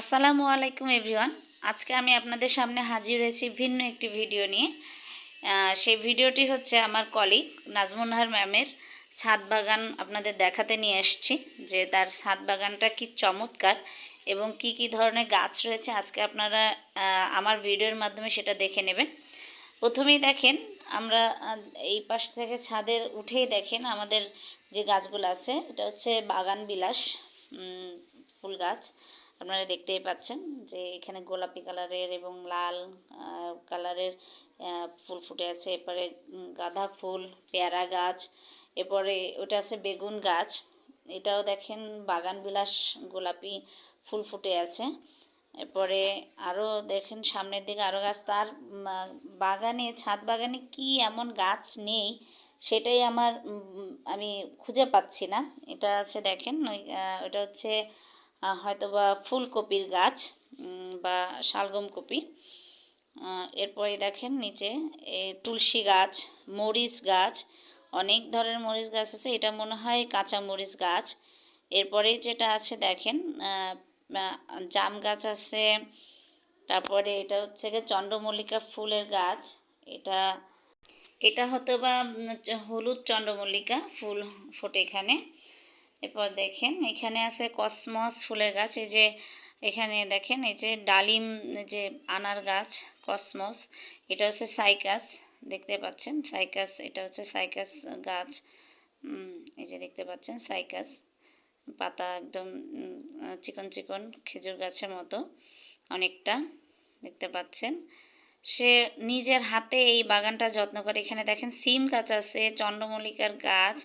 আসসালামু আলাইকুম এভরিওয়ান। আজকে আমি আপনাদের সামনে হাজির হয়েছি ভিন্ন একটি ভিডিও নিয়ে। সেই ভিডিওটি হচ্ছে আমার কলিগ নাজমুনাহার ম্যামের ছাদ বাগান আপনাদের দেখাতে নিয়ে এসেছি, যে তার ছাদ বাগানটা কি চমৎকার এবং কি কি ধরনের গাছ রয়েছে আজকে আপনারা আমার ভিডিওর মাধ্যমে সেটা দেখে নেবেন। প্রথমেই দেখেন, আমরা এই পাশ থেকে ছাদের উঠেই দেখেন আমাদের যে গাছগুলো আছে, এটা হচ্ছে বাগান বিলাস ফুল গাছ। আপনারা দেখতেই পাচ্ছেন যে এখানে গোলাপি কালারের এবং লাল কালারের ফুল ফুটে আছে। এরপরে গাঁদা ফুল, পেয়ারা গাছ, এরপরে ওটা আছে বেগুন গাছ। এটাও দেখেন বাগান বিলাস গোলাপি ফুল ফুটে আছে। এরপরে আরও দেখেন সামনের দিকে আরও গাছ। তার বাগানে, ছাদ বাগানে কি এমন গাছ নেই সেটাই আমার আমি খুঁজে পাচ্ছি না। এটা আছে দেখেন, ওই ওটা হচ্ছে হয়তো বা ফুলকপির গাছ বা শালগম কপি। এরপরে দেখেন নিচে তুলসী গাছ, মরিচ গাছ, অনেক ধরনের মরিচ গাছ আছে। এটা মনে হয় কাঁচা মরিচ গাছ। এরপরে যেটা আছে দেখেন জাম গাছ আছে। তারপরে এটা হচ্ছে গিয়ে চন্দ্রমল্লিকা ফুলের গাছ। এটা এটা হয়তো বা হলুদ চন্দ্রমল্লিকা ফুল ফোটে এখানে। এরপর দেখেন এখানে আছে কসমস ফুলের গাছ, এই যে এখানে দেখেন এই যে ডালিম যে আনার গাছ, কসমস, এটা হচ্ছে সাইকাস, দেখতে পাচ্ছেন? সাইকাস, এটা হচ্ছে সাইকাস গাছ এই যে দেখতে পাচ্ছেন সাইকাস, পাতা একদম চিকন চিকন খেজুর গাছের মতো অনেকটা, দেখতে পাচ্ছেন? সে নিজের হাতে এই বাগানটা যত্ন করে, এখানে দেখেন সিম গাছ আছে, চন্দ্রমল্লিকার গাছ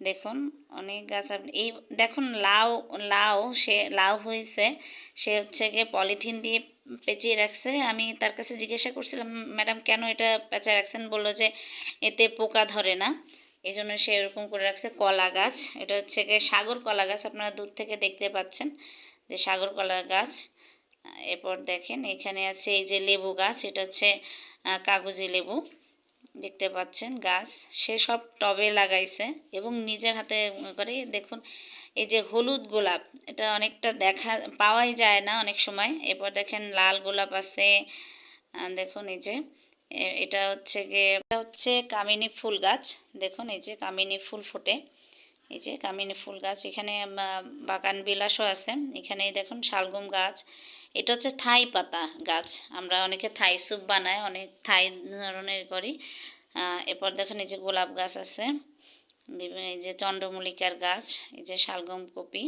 দেখুন, অনেক গাছ আপনি এই দেখুন লাউ লাউ সে, লাউ হয়েছে। সে হচ্ছে গিয়ে পলিথিন দিয়ে পেঁচিয়ে রাখছে। আমি তার কাছে জিজ্ঞাসা করছিলাম, ম্যাডাম, কেন এটা পেঁচা রাখছেন? বলল যে, এতে পোকা ধরে না। এই জন্য সে এরকম করে রাখছে কলা গাছ। এটা হচ্ছে গিয়ে সাগর কলা গাছ, আপনারা দূর থেকে দেখতে পাচ্ছেন যে সাগর কলার গাছ। এরপর দেখেন, এখানে আছে এই যে লেবু গাছ, এটা হচ্ছে কাগজি লেবু। দেখতে পাচ্ছেন গাছ। সে সব টবে লাগাইছে এবং নিজের হাতে করে, দেখুন, এই যে হলুদ গোলাপ, এটা অনেকটা দেখা, পাওয়াই যায় না অনেক সময়। এরপর দেখেন লাল গোলাপ আছে। দেখুন এই যে এটা হচ্ছে গিয়ে, এটা হচ্ছে কামিনী ফুল গাছ। দেখুন এই যে কামিনী ফুল ফোটে। এই যে কামিনী ফুল গাছ, এখানে বাগান বিলাসও আছে। এখানে দেখুন শালগম গাছ। এটা হচ্ছে থাই পাতা গাছ। আমরা অনেকে থাই স্যুপ বানাই, অনেক থাই ধরনের করি। এরপর দেখেন এই যে গোলাপ গাছ আছে, বিভিন্ন এই যে চন্দ্রমল্লিকার গাছ, এই যে শালগম কপি,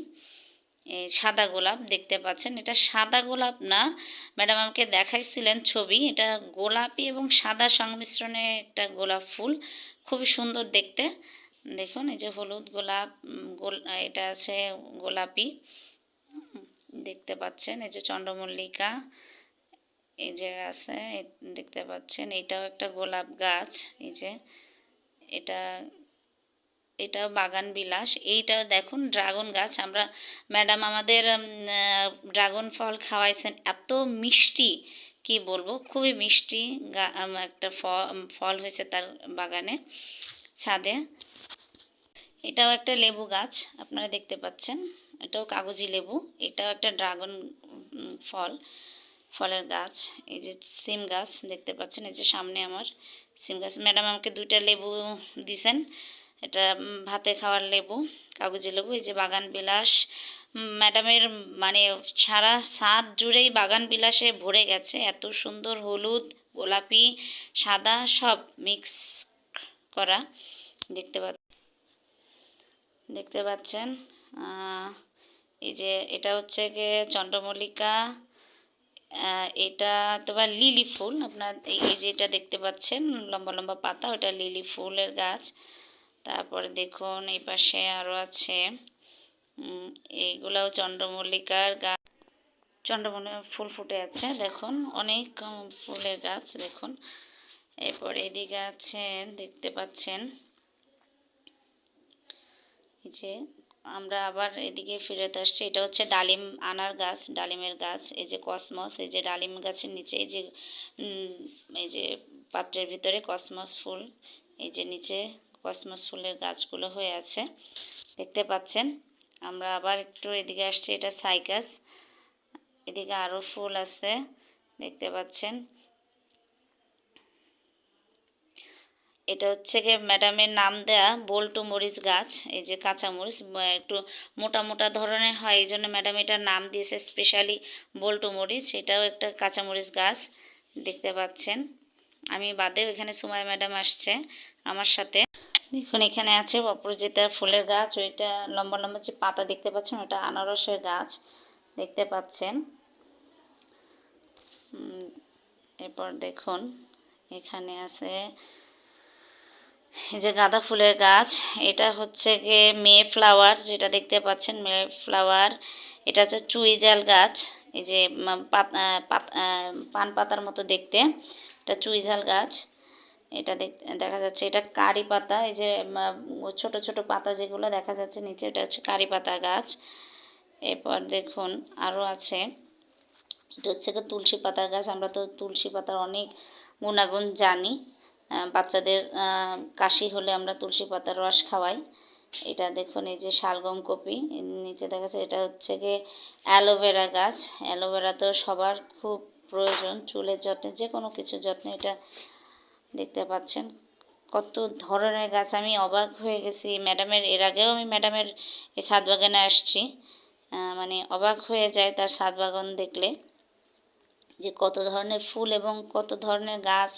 এই সাদা গোলাপ দেখতে পাচ্ছেন। এটা সাদা গোলাপ না, ম্যাডাম আমাকে দেখাইছিলেন ছবি। এটা গোলাপি এবং সাদা সংমিশ্রণে একটা গোলাপ ফুল, খুবই সুন্দর দেখতে। দেখুন, এই যে হলুদ গোলাপ গোল, এটা আছে গোলাপি। দেখতে পাচ্ছেন, এই যে চন্দ্রমল্লিকা, এই যে আছে দেখতে পাচ্ছেন, এটাও একটা গোলাপ গাছ, এই যে এটা, এটাও বাগান বিলাস, এইটা দেখুন ড্রাগন গাছ, আমরা ম্যাডাম আমাদের ড্রাগন ফল খাওয়াইছেন, এত মিষ্টি, কি বলব, খুবই মিষ্টি একটা ফল হয়েছে তার বাগানে, ছাদে, এটাও একটা লেবু গাছ, আপনারা দেখতে পাচ্ছেন। এটাও কাগজি লেবু। এটাও একটা ড্রাগন ফল, ফলের গাছ। এই যে সিম গাছ দেখতে পাচ্ছেন, এই যে সামনে আমার সিম গাছ। ম্যাডাম আমাকে দুইটা লেবু দিছেন। এটা ভাতে খাওয়ার লেবু, কাগজি লেবু, এই যে বাগান বিলাস। ম্যাডামের মানে সারা ছাদ জুড়েই বাগান বিলাসে ভরে গেছে। এত সুন্দর হলুদ, গোলাপি, সাদা সব মিক্স করা। দেখতে পা দেখতে পাচ্ছেন এই যে এটা হচ্ছে গিয়ে চন্দ্রমল্লিকা এটা তোমার লিলি ফুল, আপনার এই এই যেটা দেখতে পাচ্ছেন, লম্বা লম্বা পাতা, ওটা লিলি ফুলের গাছ। তারপরে দেখুন, এই পাশে আরও আছে এইগুলাও চন্দ্রমল্লিকার গাছ চন্দ্রমল্লিকা ফুল ফুটে আছে, দেখুন, অনেক ফুলের গাছ, দেখুন। এরপর এদিকে আছে, দেখতে পাচ্ছেন যে আমরা আবার এদিকে ফেরত আসছি। এটা হচ্ছে ডালিম আনার গাছ, ডালিমের গাছ। এই যে কসমস, এই যে ডালিম গাছের নিচে, এই যে এই যে পাত্রের ভিতরে কসমস ফুল, এই যে নিচে কসমস ফুলের গাছগুলো হয়ে আছে। দেখতে পাচ্ছেন? আমরা আবার একটু এদিকে আসছি। এটা সাইকাস। এদিকে আরও ফুল আছে। দেখতে পাচ্ছেন? এটা হচ্ছে গিয়ে ম্যাডামের নাম দেয়া বল্টু মরিচ গাছ, এই যে কাঁচা মরিচ একটু মোটা মোটা ধরনের হয়, এই জন্য ম্যাডাম এটার নাম দিয়েছে স্পেশালি বল্টু মরিচ, এটাও একটা কাঁচা মরিচ গাছ, দেখতে পাচ্ছেন। আমি বাদেও এখানে সুমাই ম্যাডাম আসছে আমার সাথে। দেখুন, এখানে আছে অপরাজিতা ফুলের গাছ, ওইটা লম্বা লম্বা যে পাতা দেখতে পাচ্ছেন, ওটা আনারসের গাছ, দেখতে পাচ্ছেন। এরপর দেখুন, এখানে আছে যে গাঁদা ফুলের গাছ, এটা হচ্ছে গিয়ে মে ফ্লাওয়ার যেটা দেখতে পাচ্ছেন, মে ফ্লাওয়ার। এটা হচ্ছে চুই জাল গাছ, এই যে পান পাতার মতো দেখতে। এটা চুই ঝাল গাছ, এটা দেখ যাচ্ছে। এটা কারি পাতা, এই যে ছোট ছোট পাতা যেগুলো দেখা যাচ্ছে নিচে, এটা হচ্ছে কারি পাতা গাছ। এরপর দেখুন আরও আছে। এটা হচ্ছে তুলসী পাতার গাছ, আমরা তো তুলসী পাতার অনেক গুণাগুণ জানি। বাচ্চাদের কাশি হলে আমরা তুলসী পাতার রস খাওয়াই। এটা দেখুন, এই যে শালগম কপি নিচে দেখা যাচ্ছে এটা হচ্ছে গিয়ে অ্যালোভেরা গাছ। অ্যালোভেরা তো সবার খুব প্রয়োজন, চুলের যত্নে, যে কোনো কিছু যত্নে এটা দেখতে পাচ্ছেন। কত ধরনের গাছ, আমি অবাক হয়ে গেছি। ম্যাডামের, এর আগেও আমি ম্যাডামের এই ছাদ বাগানে আসছি। মানে অবাক হয়ে যায় তার ছাদ বাগান দেখলে। যে কত ধরনের ফুল এবং কত ধরনের গাছ,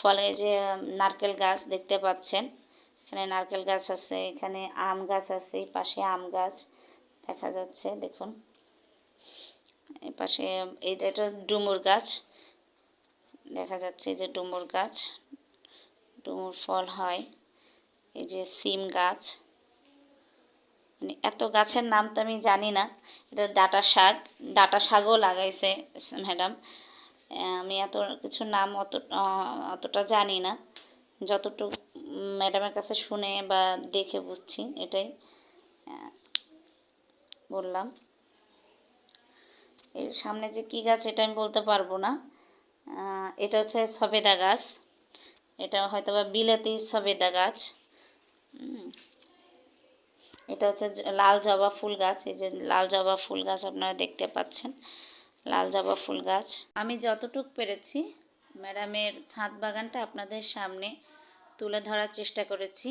ফলে যে নারকেল গাছ দেখতে পাচ্ছেন। এখানে নারকেল গাছ আছে, এখানে আম গাছ আছে, এই পাশে আম গাছ দেখা যাচ্ছে, দেখুন। এই পাশে, এইটা এটা ডুমুর গাছ, দেখা যাচ্ছে যে ডুমুর গাছ, ডুমুর ফল হয়। এই যে সিম গাছ মানে এত গাছের নাম তো আমি জানি না। এটা ডাটা শাক, ডাটা শাকও লাগাইছে ম্যাডাম। আমি এত কিছু নাম অত অতটা জানি না। যতটুকু ম্যাডামের কাছে শুনে বা দেখে বুঝছি, এটাই বললাম। এর সামনে যে কী গাছ, এটা আমি বলতে পারব না। এটা হচ্ছে সবেদা গাছ। এটা হয়তো বা বিলাতি সবেদা গাছ। এটা হচ্ছে লাল জবা ফুল গাছ, এই যে লাল জবা ফুল গাছ আপনারা দেখতে পাচ্ছেন। লাল জবা ফুল গাছ। আমি যতটুক পেরেছি, ম্যাডামের ছাদ বাগানটা আপনাদের সামনে তুলে ধরার চেষ্টা করেছি।